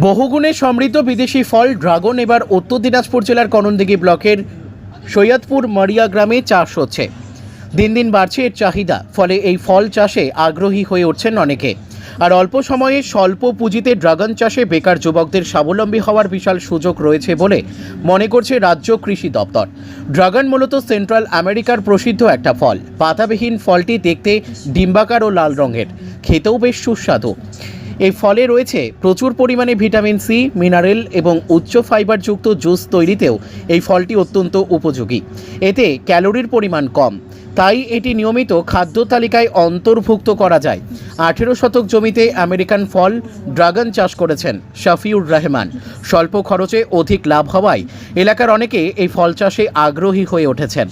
বহুগুণে সমৃদ্ধ বিদেশি ফল ড্রাগন এবার উত্তর দিনাজপুর জেলার করণদিঘি ব্লকের সৈয়দপুর মারিয়া গ্রামে চাষ হচ্ছে। দিন দিন বাড়ছে এর চাহিদা, ফলে এই ফল চাষে আগ্রহী হয়ে উঠছেন অনেকে। আর অল্প সময়ে স্বল্প পুঁজিতে ড্রাগন চাষে বেকার যুবকদের স্বাবলম্বী হওয়ার বিশাল সুযোগ রয়েছে বলে মনে করছে রাজ্য কৃষি দপ্তর। ড্রাগন মূলত সেন্ট্রাল আমেরিকার প্রসিদ্ধ একটা ফল। পাতাবিহীন ফলটি দেখতে ডিম্বাকার ও লাল রঙের। খেতেও বেশ সুস্বাদু। এই ফলে রয়েছে প্রচুর পরিমাণে ভিটামিন সি, মিনারেল এবং উচ্চ ফাইবারযুক্ত জুস তৈরিতেও এই ফলটি অত্যন্ত উপযোগী। এতে ক্যালোরির পরিমাণ কম। তাই এটি নিয়মিত খাদ্য তালিকায় অন্তর্ভুক্ত করা যায়। আঠেরো শতক জমিতে আমেরিকান ফল ড্রাগন চাষ করেছেন শাফিউর রহমান। স্বল্প খরচে অধিক লাভ হওয়ায় এলাকার অনেকে এই ফল চাষে আগ্রহী হয়ে উঠেছেন।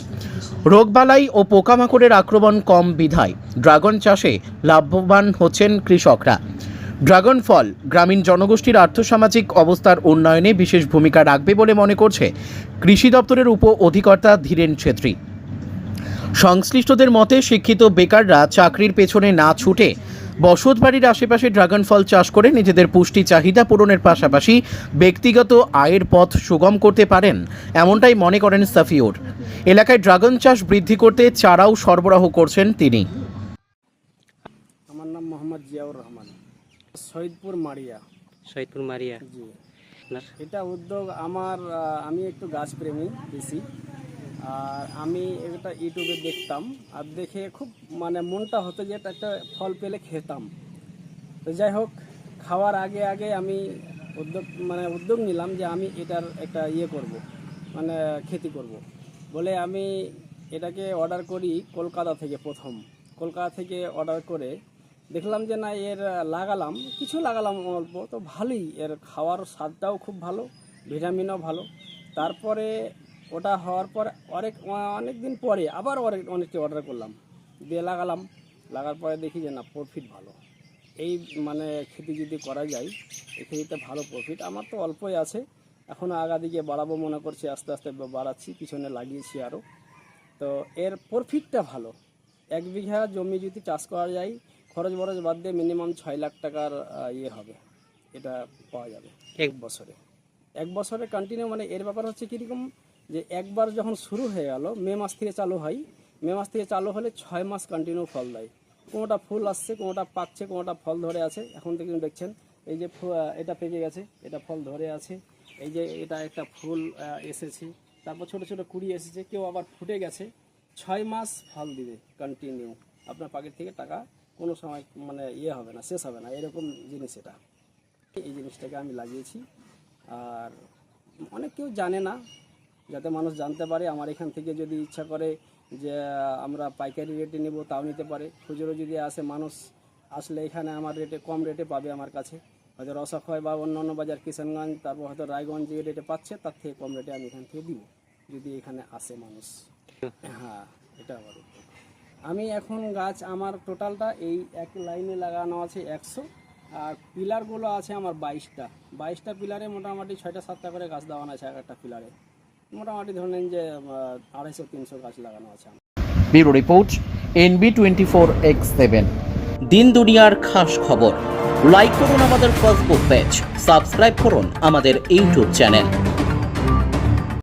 রোগবালাই ও পোকামাকড়ের আক্রমণ কম বিধায় ড্রাগন চাষে লাভবান হচ্ছেন কৃষকরা। ড্রাগন ফল গ্রামীণ জনগোষ্ঠীর আর্থসামাজিক অবস্থার উন্নয়নে বিশেষ ভূমিকা রাখবে বলে মনে করছে কৃষি দপ্তরের উপ অধিকর্তা ধীরেন ছেত্রী। সংশ্লিষ্টদের মতে, শিক্ষিত বেকাররা চাকরির পেছনে না ছুটে বসত বাড়ির আশেপাশে ড্রাগন ফল চাষ করে নিজেদের পুষ্টি চাহিদা পূরণের পাশাপাশি ব্যক্তিগত আয়ের পথ সুগম করতে পারেন, এমনটাই মনে করেন সাফিউর। এলাকায় ড্রাগন চাষ বৃদ্ধি করতে চারাও সরবরাহ করছেন তিনি। আমার নাম মোহাম্মদ জিয়াউর রহমান। সৈয়দপুর মারিয়া। শহীদপুর মারিয়া। জি। এটা উদ্যোগ আমার আমি একটু গাছপ্রেমী বেশি। আর আমি এটা ইউটিউবে দেখতাম আর দেখে খুব মানে মনটা হতো যে এটা একটা ফল পেলে খেতাম। তো যাই হোক খাওয়ার আগে আগে আমি উদ্যোগ মানে উদ্যোগ নিলাম যে আমি এটার একটা ইয়ে করব মানে খেতি করব। বলে আমি এটাকে অর্ডার করি কলকাতা থেকে প্রথম। কলকাতা থেকে অর্ডার করে দেখলাম যে না, এর লাগালাম, কিছু লাগালাম অল্প, তো ভালোই। এর খাওয়ার স্বাদটাও খুব ভালো, ভিটামিনও ভালো। তারপরে ওটা হওয়ার পর অনেক অনেক দিন পরে আবার অনেক, অনেকটি অর্ডার করলাম। দিয়ে লাগালাম, লাগার পরে দেখি যে না প্রফিট ভালো। এই মানে খেতে যদি করা যায়, এই খেতিতে ভালো প্রফিট আমার তো অল্পই আছে এখনও আগা দিকে বাড়াবো মনে করছি, আস্তে আস্তে বাড়াচ্ছি, পিছনে লাগিয়েছি আরও তো এর প্রফিটটা ভালো। এক বিঘা জমি যদি চাষ করা যায় খরচ বরচ বাদ দিয়ে মিনিমাম ছয় লাখ টাকার ইয়ে হবে। এটা পাওয়া যাবে এক বছরে। এক বছরে কন্টিনিউ মানে এর ব্যাপার হচ্ছে কীরকম যে একবার যখন শুরু হয়ে গেল, মে মাস থেকে চালু হয়। মে মাস থেকে চালু হলে ছয় মাস কন্টিনিউ ফল দেয়। কোনোটা ফুল আসছে, কোনোটা পাকছে, কোনোটা ফল ধরে আছে। এখন থেকে দেখছেন, এই যে এটা পেকে গেছে, এটা ফল ধরে আছে। এই যে এটা একটা ফুল এসেছে। তারপর ছোট ছোট কুড়ি এসেছে, কেউ আবার ফুটে গেছে। ছয় মাস ফল দিবে কন্টিনিউ আপনার পাকেট থেকে টাকা কোনো সময় মানে ইয়ে হবে না, শেষ হবে না। এরকম জিনিস এটা। এই জিনিসটাকে আমি লাগিয়েছি। আর অনেক কেউ জানে না, যাতে মানুষ জানতে পারে। আমার এখান থেকে যদি ইচ্ছা করে যে, আমরা পাইকারি রেটে নেব, তাও নিতে পারে। খুচরো যদি আসে, মানুষ আসলে এখানে আমার রেটে কম রেটে পাবে আমার কাছে। হয়তো রসাখয় বা অন্য অন্য বাজার, কিষানগঞ্জ, তারপর হয়তো রায়গঞ্জ যে রেটে পাচ্ছে, তার থেকে কম রেটে আমি এখান থেকে দিব। যদি এখানে আসে মানুষ। হ্যাঁ এটা আমার। আমি এখন গাছ আমার টোটালটা এই এক লাইনে লাগানো আছে একশো। আর পিলারগুলো আছে আমার বাইশটা। বাইশটা পিলারে মোটামুটি ছয়টা সাতটা করে গাছ দেওয়ানো আছে এক একটা পিলারে। মোটামুটি ধরে নিন যে আড়াইশো তিনশো গাছ লাগানো আছে bureau report NB twenty four X seven. দিন দুনিয়ার খাস খবর। লাইক করুন আমাদের ফেসবুক পেজ সাবস্ক্রাইব করুন আমাদের ইউটিউব চ্যানেল।